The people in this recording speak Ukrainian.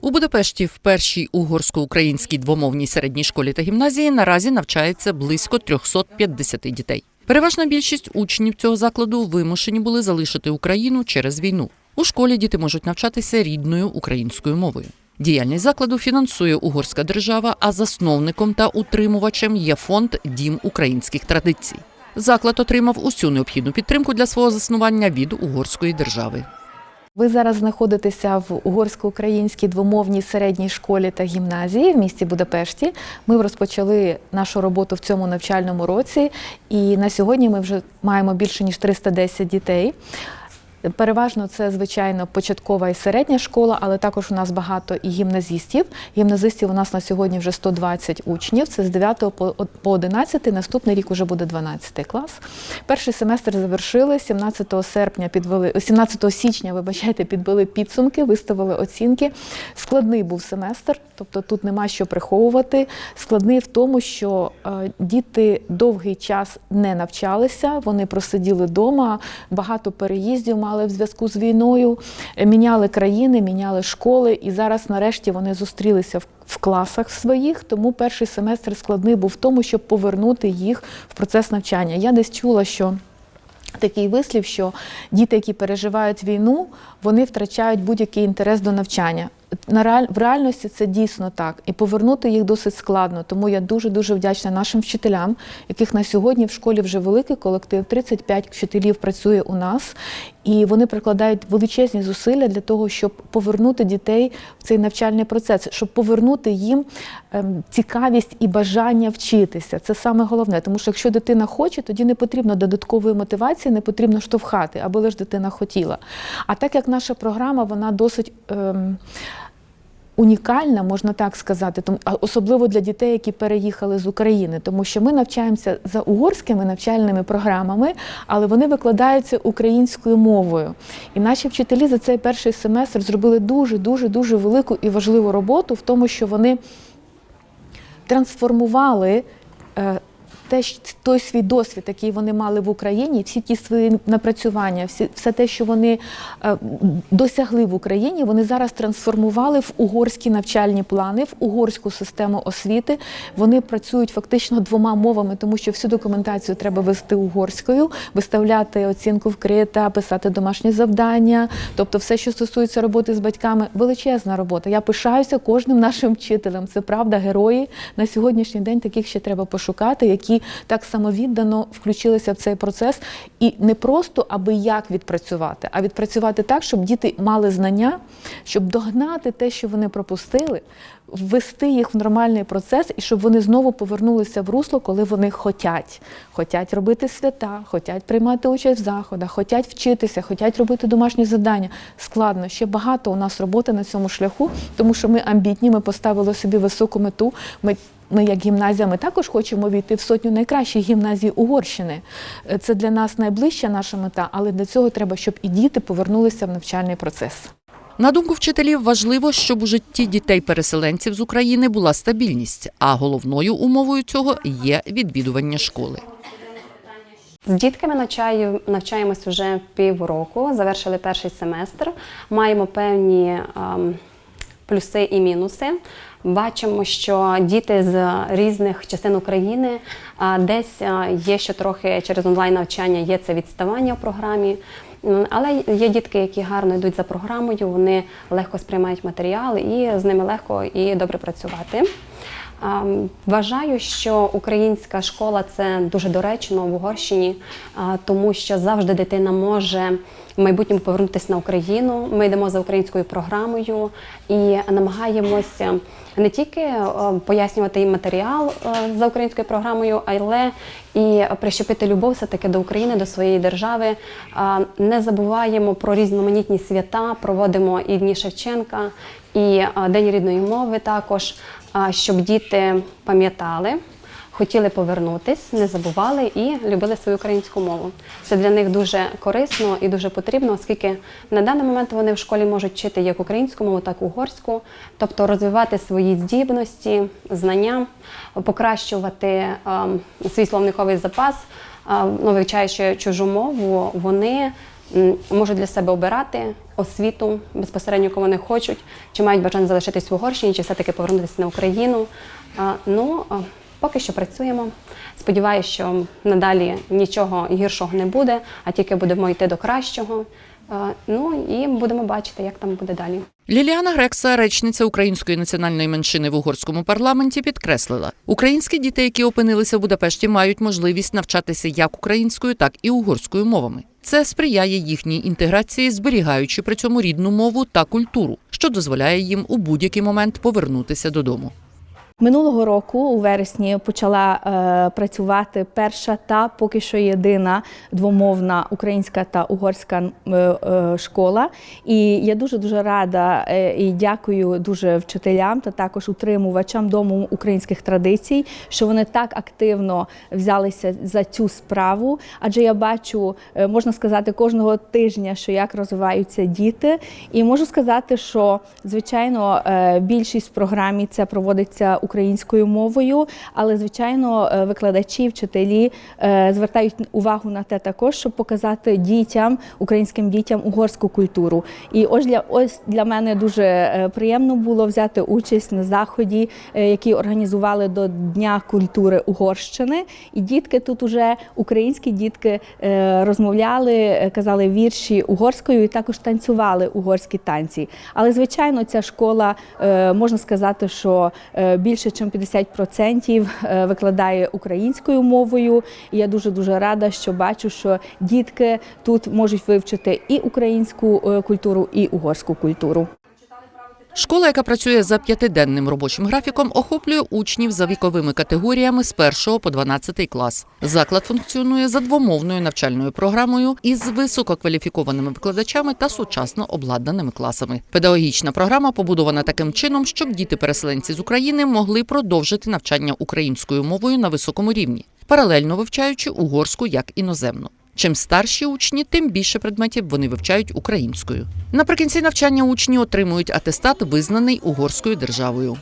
У Будапешті в першій угорсько-українській двомовній середній школі та гімназії наразі навчається близько 350 дітей. Переважна більшість учнів цього закладу вимушені були залишити Україну через війну. У школі діти можуть навчатися рідною українською мовою. Діяльність закладу фінансує угорська держава, а засновником та утримувачем є фонд Дім українських традицій. Заклад отримав усю необхідну підтримку для свого заснування від угорської держави. Ви зараз знаходитеся в угорсько-українській двомовній середній школі та гімназії в місті Будапешті. Ми розпочали нашу роботу в цьому навчальному році, і на сьогодні ми вже маємо більше ніж 310 дітей. Переважно це, звичайно, початкова і середня школа, але також у нас багато і гімназистів. Гімназистів у нас на сьогодні вже 120 учнів. Це з 9 по по 11, наступний рік уже буде 12 клас. Перший семестр завершили 17 серпня підвели 17 січня, вибачайте, підбили підсумки, виставили оцінки. Складний був семестр, тобто тут нема що приховувати. Складний в тому, що е, діти довгий час не навчалися, вони просиділи вдома, багато переїздів мали в зв'язку з війною, е, міняли країни, міняли школи, і зараз, нарешті, вони зустрілися в. В класах своїх, тому перший семестр складний був в тому, щоб повернути їх в процес навчання. Я десь чула, що такий вислів, що діти, які переживають війну, вони втрачають будь-який інтерес до навчання. На реаль... В реальності це дійсно так. І повернути їх досить складно. Тому я дуже-дуже вдячна нашим вчителям, яких на сьогодні в школі вже великий колектив, 35 вчителів працює у нас. І вони прикладають величезні зусилля для того, щоб повернути дітей в цей навчальний процес, щоб повернути їм ем, цікавість і бажання вчитися. Це саме головне. Тому що якщо дитина хоче, тоді не потрібно додаткової мотивації, не потрібно штовхати, аби лише дитина хотіла. А так як наша програма, вона досить. Ем, унікальна, можна так сказати, особливо для дітей, які переїхали з України, тому що ми навчаємося за угорськими навчальними програмами, але вони викладаються українською мовою. І наші вчителі за цей перший семестр зробили дуже, дуже, дуже велику і важливу роботу в тому, що вони трансформували. Те, той свій досвід, який вони мали в Україні, всі ті свої напрацювання, всі, все те, що вони е, досягли в Україні, вони зараз трансформували в угорські навчальні плани, в угорську систему освіти. Вони працюють фактично двома мовами, тому що всю документацію треба вести угорською, виставляти оцінку вкрита, писати домашні завдання. Тобто, все, що стосується роботи з батьками, величезна робота. Я пишаюся кожним нашим вчителем. Це правда, герої на сьогоднішній день таких ще треба пошукати, які так самовіддано включилися в цей процес і не просто аби як відпрацювати, а відпрацювати так, щоб діти мали знання, щоб догнати те, що вони пропустили, ввести їх в нормальний процес і щоб вони знову повернулися в русло, коли вони хотять. Хотять робити свята, хотять приймати участь в заходах, хотять вчитися, хотять робити домашні завдання. Складно, ще багато у нас роботи на цьому шляху, тому що ми амбітні, ми поставили собі високу мету. Ми ми, як гімназія, ми також хочемо війти в сотню найкращих гімназій Угорщини. Е, Це для нас найближча наша мета, але для цього треба, щоб і діти повернулися в навчальний процес. На думку вчителів, важливо, щоб у житті дітей-переселенців з України була стабільність, а головною умовою цього є відвідування школи. З дітками навчаю, навчаємось вже півроку, завершили перший семестр, маємо певні ем, плюси і мінуси. Бачимо, що діти з різних частин України десь є ще трохи через онлайн навчання, є це відставання в програмі. Але є дітки, які гарно йдуть за програмою, вони легко сприймають матеріал і з ними легко і добре працювати. А, Вважаю, що українська школа це дуже доречно в Угорщині, тому що завжди дитина може в майбутньому повернутися на Україну. Ми йдемо за українською програмою і намагаємося не тільки е, пояснювати їм матеріал е, за українською програмою, але і прищепити любов все-таки до України, до своєї держави. Не забуваємо про різноманітні свята, проводимо і Дні Шевченка, і День рідної мови також, щоб діти пам'ятали. Хотіли повернутись, не забували і любили свою українську мову. Це для них дуже корисно і дуже потрібно, оскільки на даний момент вони в школі можуть вчити як українську мову, так і угорську, тобто розвивати свої здібності, знання, покращувати ем, свій словниковий запас, Е, ну, вивчаючи чужу мову, вони можуть для себе обирати освіту безпосередньо, яку вони хочуть, чи мають бажання залишитись в Угорщині, чи все-таки повернутися на Україну. Ну, поки що працюємо. Сподіваюся, що надалі нічого гіршого не буде, а тільки будемо йти до кращого. А, Ну і будемо бачити, як там буде далі. Ліліана Грекса, речниця української національної меншини в угорському парламенті, підкреслила: українські діти, які опинилися в Будапешті, мають можливість навчатися як українською, так і угорською мовами. Це сприяє їхній інтеграції, зберігаючи при цьому рідну мову та культуру, що дозволяє їм у будь-який момент повернутися додому. Минулого року, у вересні, почала е, працювати перша та поки що єдина двомовна українська та угорська е, е, школа. І я дуже дуже рада е, і дякую дуже вчителям та також утримувачам дому українських традицій, що вони так активно взялися за цю справу. Адже я бачу, е, можна сказати, кожного тижня, що як розвиваються діти. І можу сказати, що звичайно е, більшість в програмі це проводиться українською мовою, але звичайно е, викладачі, вчителі е, звертають увагу на те також, щоб показати дітям, українським дітям угорську культуру. І ось для ось для мене дуже е, приємно було взяти участь на заході, який організували до Дня культури Угорщини. І дітки тут уже українські дітки розмовляли, казали вірші угорською і також танцювали угорські танці. Але звичайно, ця школа можна сказати, що е, більше ніж 50% е, викладає українською мовою. І я дуже дуже рада, що бачу, що дітки тут можуть вивчити і українську е, культуру, і угорську культуру. Школа, яка працює за п'ятиденним робочим графіком, охоплює учнів за віковими категоріями з 1 по 12 клас. Заклад функціонує за двомовною навчальною програмою із висококваліфікованими викладачами та сучасно обладнаними класами. Педагогічна програма побудована таким чином, щоб діти-переселенці з України могли продовжити навчання українською мовою на високому рівні, паралельно вивчаючи угорську як іноземну. Чим старші учні, тим більше предметів вони вивчають українською. Наприкінці навчання учні отримують атестат, визнаний угорською державою.